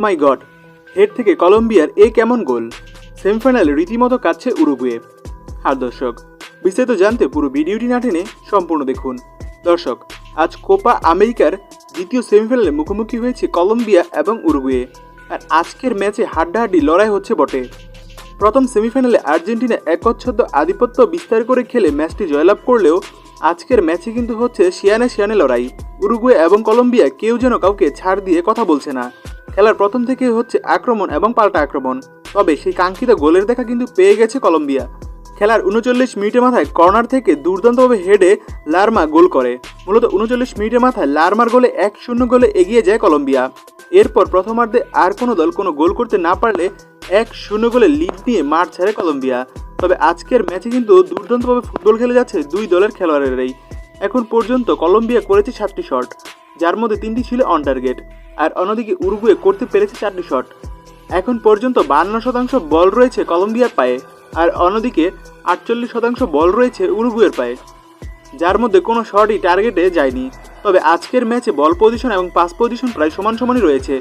মাই god head থেকে কলম্বিয়ার এ কেমন গোল? সেমিফাইনালে রীতিমতো কাটছে উরুগুয়ে। আর দর্শক, বিস্তারিত জানতে পুরো ভিডিওটি না টেনে সম্পূর্ণ দেখুন। দর্শক, আজ কোপা আমেরিকার দ্বিতীয় সেমিফাইনালে মুখোমুখি হয়েছে কলম্বিয়া এবং উরুগুয়ে। আর আজকের ম্যাচে হাড্ডাহাড্ডি লড়াই হচ্ছে বটে। প্রথম সেমিফাইনালে আর্জেন্টিনা একচ্ছদ্ম আধিপত্য বিস্তার করে খেলে ম্যাচটি জয়লাভ করলেও আজকের ম্যাচে কিন্তু হচ্ছে শিয়ানে শিয়ানে লড়াই। উরুগুয়ে এবং কলম্বিয়া কেউ যেন কাউকে ছাড় দিয়ে কথা বলছে না। খেলার প্রথম থেকে হচ্ছে আক্রমণ এবং পাল্টা আক্রমণ। তবে সেই কাঙ্ক্ষিত গোলের দেখা কিন্তু পেয়ে গেছে কলম্বিয়া। খেলার উনচল্লিশ মিনিটের মাথায় কর্নার থেকে দুর্দান্তভাবে হেডে লারমা গোল করে। মূলত উনচল্লিশ মিনিটের মাথায় লারমার গোলে এক শূন্য গোলে এগিয়ে যায় কলম্বিয়া। এরপর প্রথমার্ধে আর কোনো দল কোনো গোল করতে না পারলে এক শূন্য গোলে লিড নিয়ে মাঠ ছাড়ে কলম্বিয়া। তবে আজকের ম্যাচে কিন্তু দুর্দান্তভাবে ফুটবল খেলে যাচ্ছে দুই দলের খেলোয়াড়েরাই। এখন পর্যন্ত কলম্বিয়া করেছে সাতটি শট, যার মধ্যে তিনটি ছিল অন টার্গেট আর অন্যদিকে উরুগুয়ে করতে পেরেছে চারটি শট। এখন পর্যন্ত বান্ন শতাংশ বল রয়েছে কলম্বিয়ার পায়ে, আর অন্যদিকে আটচল্লিশ শতাংশ বল রয়েছে উরুগুয়ের পায়ে। যার মধ্যে কোনো শটই টার্গেটে যায়নি। তবে আজকের ম্যাচে বল পজিশন এবং পাস পজিশন প্রায় সমান সমানই রয়েছে।